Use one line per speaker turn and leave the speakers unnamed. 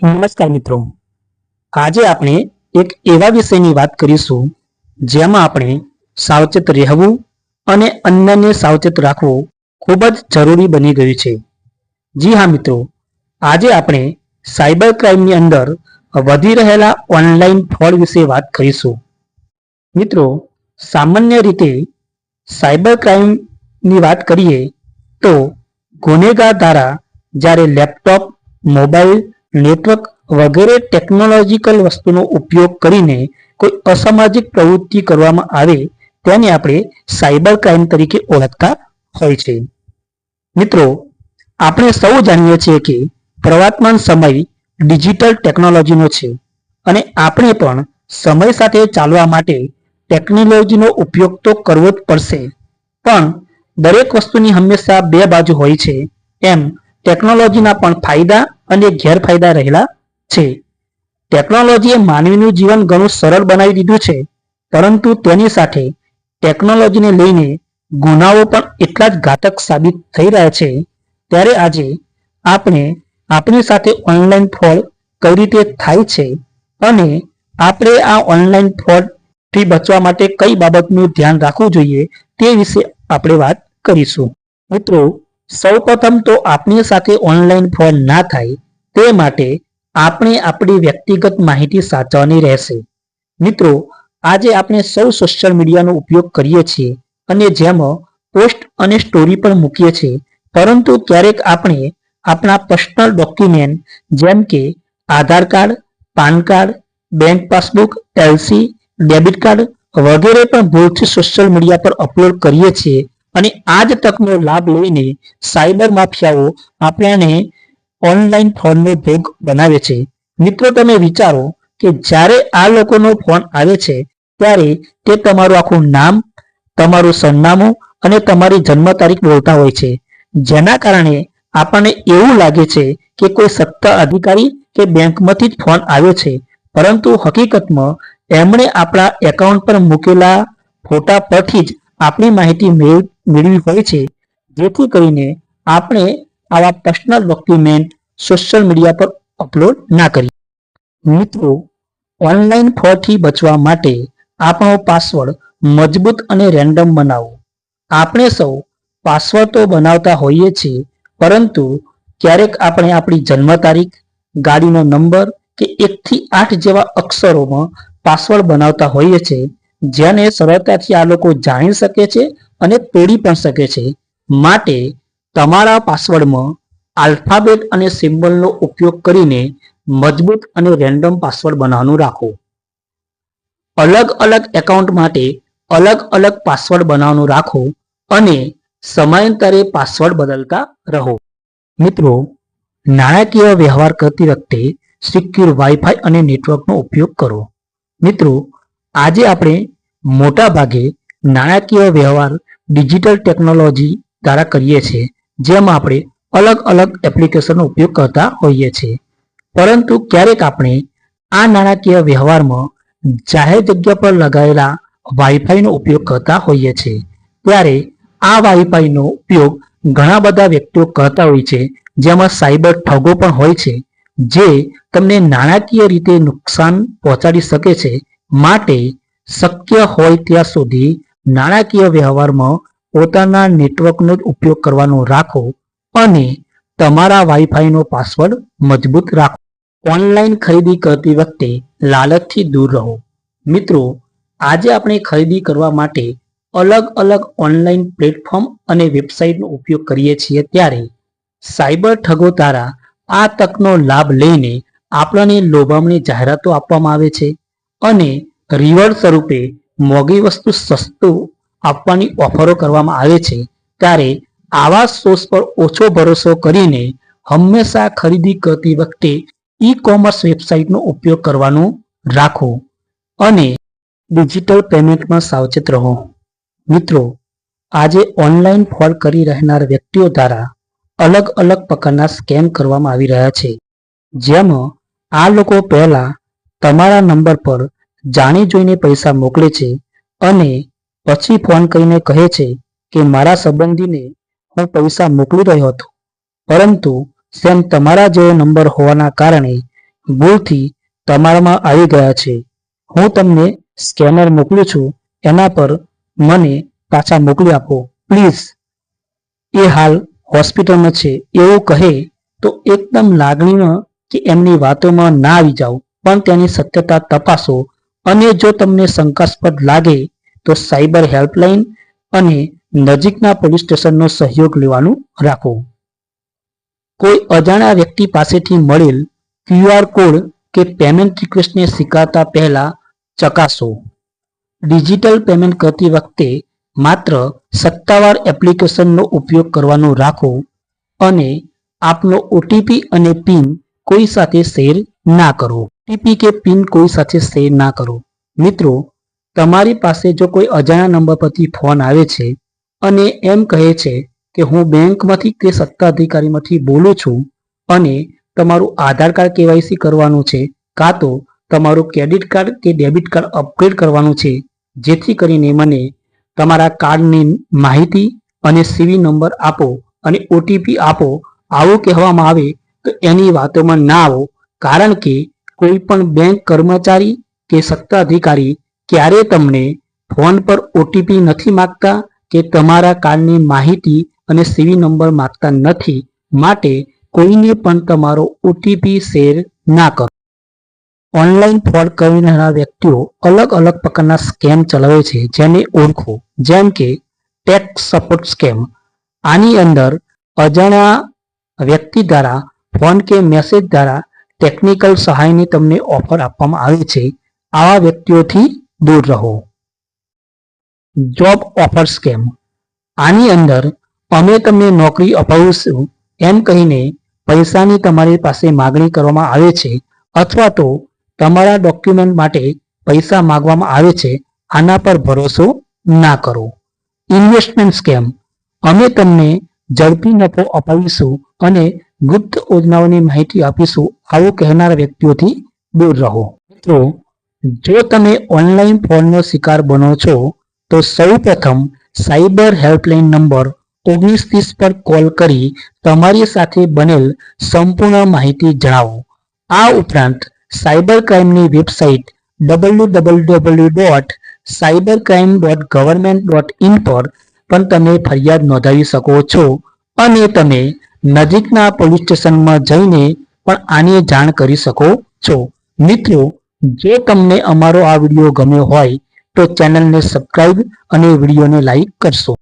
નમસ્કાર મિત્રો. આજે આપણે એક એવા વિષયની વાત કરીશું જેમાં આપણે સાવચેત રહેવું અને અન્યને સાવચેત રાખવું ખૂબ જ જરૂરી બની ગયું છે. જી હા મિત્રો, આજે આપણે સાયબર ક્રાઇમની અંદર વધી રહેલા ઓનલાઈન ફ્રોડ વિશે વાત કરીશું. મિત્રો, સામાન્ય રીતે સાયબર ક્રાઇમની વાત કરીએ તો ગુનેગાર દ્વારા જ્યારે લેપટોપ, મોબાઈલ નેટવર્ક વગેરે ટેકનોલોજીકલ વસ્તુનો ઉપયોગ કરીને કોઈ અસામાજિક પ્રવૃત્તિ કરવામાં આવે, તેને આપણે સાયબર ક્રાઇમ તરીકે ઓળખતા હોય છે. મિત્રો, આપણે સૌ જાણીએ છીએ કે પ્રવર્તમાન સમય ડિજિટલ ટેકનોલોજીનો છે અને આપણે પણ સમય સાથે ચાલવા માટે ટેકનોલોજીનો ઉપયોગ તો કરવો જ પડશે, પણ દરેક વસ્તુની હંમેશા બે બાજુ હોય છે. એમ, ટેકનોલોજીના પણ ફાયદા અને ગેરફાયદા રહેલા છે. ટેકનોલોજીએ માનવીનું જીવન ઘણું સરળ બનાવી દીધું છે, પરંતુ તેની સાથે ટેકનોલોજીને લઈને ગુનાઓ પણ એટલા જ ઘાતક સાબિત થઈ રહ્યા છે. ત્યારે આજે આપણે આપણી સાથે ઓનલાઈન ફ્રોડ કઈ રીતે થાય છે અને આપણે આ ઓનલાઈન ફ્રોડથી બચવા માટે કઈ બાબતનું ધ્યાન રાખવું જોઈએ તે વિશે આપણે વાત કરીશું. મિત્રો, સૌપ્રથમ તો આપણી સાથે ઓનલાઈન ફ્રોડ ના થાય તે માટે આપણે આપણી વ્યક્તિગત માહિતી સાચવવાની રહેશે. મિત્રો, આજે આપણે સૌ સોશિયલ મીડિયાનો ઉપયોગ કરીએ છીએ અને જેમાં પોસ્ટ અને સ્ટોરી પણ મૂકીએ છીએ, પરંતુ ક્યારેક આપણે આપણા પર્સનલ ડોક્યુમેન્ટ જેમ કે Aadhaar card, pan card bank passbook LC debit card વગેરે પણ ભૂલથી સોશિયલ મીડિયા પર અપલોડ કરીએ છીએ અને આ જ તકનો લાભ લઈને સાયબર માફિયાઓ આપણને ઓનલાઈન ફોનનો ભોગ બનાવે છે. મિત્રો, તમે વિચારો કે જ્યારે આ લોકોનો ફોન આવે છે, ત્યારે તે તમારું આખું નામ, તમારું સરનામું અને તમારી જન્મ તારીખ બોલતા હોય છે. જેના કારણે આપણને એવું લાગે છે કે કોઈ સત્તા અધિકારી કે બેંકમાંથી જ ફોન આવ્યો છે. પરંતુ હકીકતમાં, એમણે આપણા એકાઉન્ટ પર મૂકેલા ફોટા પરથી જ આપણી માહિતી મેળ- મેળવી હોય છે. જેથી કરીને આપણે આવા પર્સનલ ડોક્યુમેન્ટ સોશિયલ મીડિયા પર અપલોડ ના કરીએ. મિત્રો ઓનલાઈન ફ્રોડથી બચવા માટે આપણો પાસવર્ડ મજબૂત અને રેન્ડમ બનાવો. આપણે સૌ પાસવર્ડ તો બનાવતા હોઈએ છીએ, પરંતુ ક્યારેક આપણે આપણી જન્મ તારીખ, ગાડીનો નંબર કે એકથી આઠ જેવા અક્ષરોમાં પાસવર્ડ બનાવતા હોઈએ છીએ, જેને સરળતાથી આ લોકો જાણી શકે છે અને તોડી પણ શકે છે. માટે તમારા પાસવર્ડમાં આલ્ફાબેટ અને સિમ્બલનો ઉપયોગ કરીને મજબૂત અને રેન્ડમ પાસવર્ડ બનાવવાનું રાખો. અલગ અલગ એકાઉન્ટ માટે અલગ અલગ પાસવર્ડ બનાવવાનું રાખો અને સમયાંતરે પાસવર્ડ બદલતા રહો. મિત્રો, નાણાકીય વ્યવહાર કરતી વખતે સિક્યુર વાઈફાઈ અને નેટવર્કનો ઉપયોગ કરો. મિત્રો, આજે આપણે મોટા ભાગે નાણાકીય વ્યવહાર ડિજિટલ ટેકનોલોજી દ્વારા કરીએ છીએ. જેમાં આપણે અલગ અલગ એપ્લિકેશનનો ઉપયોગ કરતા હોઈએ છીએ. પરંતુ ક્યારેક આપણે આ નાણાકીય વ્યવહારમાં જાહેર જગ્યા પર લગાવેલા વાઈફાઈનો ઉપયોગ કરતા હોઈએ છીએ. ત્યારે આ વાઈફાઈનો ઉપયોગ ઘણા બધા વ્યક્તિઓ કરતા હોય છે. જેમાં સાયબર ઠગો પણ હોય છે, જે તમને નાણાકીય રીતે નુકસાન પહોંચાડી શકે છે. માટે શક્ય હોય ત્યાં સુધી નાણાકીય વ્યવહારમાં પોતાના નેટવર્કનો જ ઉપયોગ કરવાનો રાખો અને તમારા વાઈફાઈનો પાસવર્ડ મજબૂત રાખો. ઓનલાઈન ખરીદી કરતી વખતે લાલચથી દૂર રહો. મિત્રો, આજે આપણે ખરીદી કરવા માટે અલગ અલગ ઓનલાઈન પ્લેટફોર્મ અને વેબસાઇટનો ઉપયોગ કરીએ છીએ ત્યારે સાયબર ઠગો તારા આ તકનો લાભ લઈને આપણને લોભામણી જાહેરાતો આપવામાં આવે છે અને રિવર્ડ સ્વરૂપે મોંઘી વસ્તુ સસ્તું આપવાની ઓફરો કરવામાં આવે છે, ત્યારે આવા સોર્સ પર ઓછો ભરોસો કરીને હંમેશા ખરીદી કરતી વખતે ઈ કોમર્સ વેબસાઇટનો ઉપયોગ કરવાનો રાખો અને ડિજિટલ પેમેન્ટમાં સાવચેત રહો. મિત્રો, આજે ઓનલાઈન ફોલ કરી રહેનાર વ્યક્તિઓ દ્વારા અલગ અલગ પ્રકારના સ્કેમ કરવામાં આવી રહ્યા છે. જેમાં આ લોકો પહેલા તમારા નંબર પર જાણી જોઈને પૈસા મોકલે છે અને પછી ફોન કરીને કહે છે કે મારા સંબંધીને હું પૈસા મોકલી રહ્યો હતો. પરંતુ સેમ તમારા જેવો નંબર હોવાના કારણે ભૂલથી તમારામાં આવી ગયા છે. હું તમને સ્કેનર મોકલું છું, એના પર મને પાછા મોકલી આપો, પ્લીઝ. એ હાલ હોસ્પિટલમાં છે, એવું કહે તો એકદમ લાગણીમાં કે એમની વાતોમાં ના આવી જાઓ પણ તેની સત્યતા તપાસો અને જો તમને શંકાસ્પદ લાગે તો સાયબર હેલ્પલાઇન અને નજીકના પોલીસ સ્ટેશનનો સહયોગ લેવાનું રાખો. કોઈ અજાણ્યા વ્યક્તિ પાસેથી મળેલ ક્યુઆર કોડ કે પેમેન્ટ રિક્વેસ્ટને સ્વીકારતા પહેલા ચકાસો. ડિજિટલ પેમેન્ટ કરતી વખતે માત્ર સત્તાવાર એપ્લિકેશનનો ઉપયોગ કરવાનો રાખો અને આપનો ઓટીપી અને પિન કોઈ સાથે શેર ના કરો. ઓટીપી કે પિન કોઈ સાથે શેર ના કરો. મિત્રો તમારી પાસે જો કોઈ અજાણ્યા નંબર પરથી ફોન આવે છે અને એમ કહે છે કે હું બેંકમાંથી કે સત્તાધિકારીમાંથી બોલું છું અને તમારું આધાર કાર્ડ કેવાયસી કરવાનું છે કાં તો તમારું ક્રેડિટ કાર્ડ કે ડેબિટ કાર્ડ અપગ્રેડ કરવાનું છે, જેથી કરીને મને તમારા કાર્ડની માહિતી અને સીવી નંબર આપો અને ઓટીપી આપો. આવું કહેવામાં આવે તો એની વાતોમાં ના આવો, કારણ કે કોઈ પણ બેંક કર્મચારી કે સત્તાધિકારી ક્યારે તમને ફોન પર ઓટીપી નથી માગતા કે તમારા કાર્ડની માહિતી અને સીવી નંબર માગતા નથી. માટે કોઈને પણ તમારો ઓટીપી શેર ના કરો. ઓનલાઈન ફ્રોડ કરનારા વ્યક્તિઓ અલગ અલગ પ્રકારના સ્કેમ ચલાવે છે જેને ઓળખો. જેમ કે ટેક્સ સપોર્ટ સ્કેમ. આની અંદર અજાણ્યા વ્યક્તિ દ્વારા ફોન કે મેસેજ દ્વારા ટેકનિકલ સહાયની તમને ઓફર આપવામાં આવે છે. આવા વ્યક્તિઓથી દૂર રહો. જોબ ઓફર સ્કેમ આની અંદર અમે તમને નોકરી અપાવીશું એમ કહીને પૈસાની તમારી પાસે માગણી કરવામાં આવે છે અથવા તો તમારા ડોક્યુમેન્ટ માટે પૈસા માંગવામાં આવે છે આના પર ભરોસો ના કરો. ઇન્વેસ્ટમેન્ટ સ્કેમ અમે તમને ઝડપી નફો અપાવીશું અને ગુપ્ત યોજનાઓની માહિતી આપીશું આવું કહેનારા વ્યક્તિઓથી દૂર રહો. મિત્રો જો તમે ઓનલાઈન ફ્રોડનો શિકાર બનો છો, તો સૌ પ્રથમ સાયબર હેલ્પલાઇન નંબર ઓગણીસ ત્રીસ પર કોલ કરી તમારી સાથે બનેલ સંપૂર્ણ માહિતી જણાવો. આ ઉપરાંત cyber ક્રાઇમની website W W W dot cyber crime dot government dot in પર પણ તમે ફરિયાદ નોંધાવી શકો છો અને તમે નજીકના પોલીસ સ્ટેશનમાં જઈને પણ આની જાણ કરી શકો છો. મિત્રો જો તમને અમારો આ વીડિયો ગમ્યો હોય તો ચેનલને સબસ્ક્રાઈબ અને વિડીયોને લાઈક કરશો.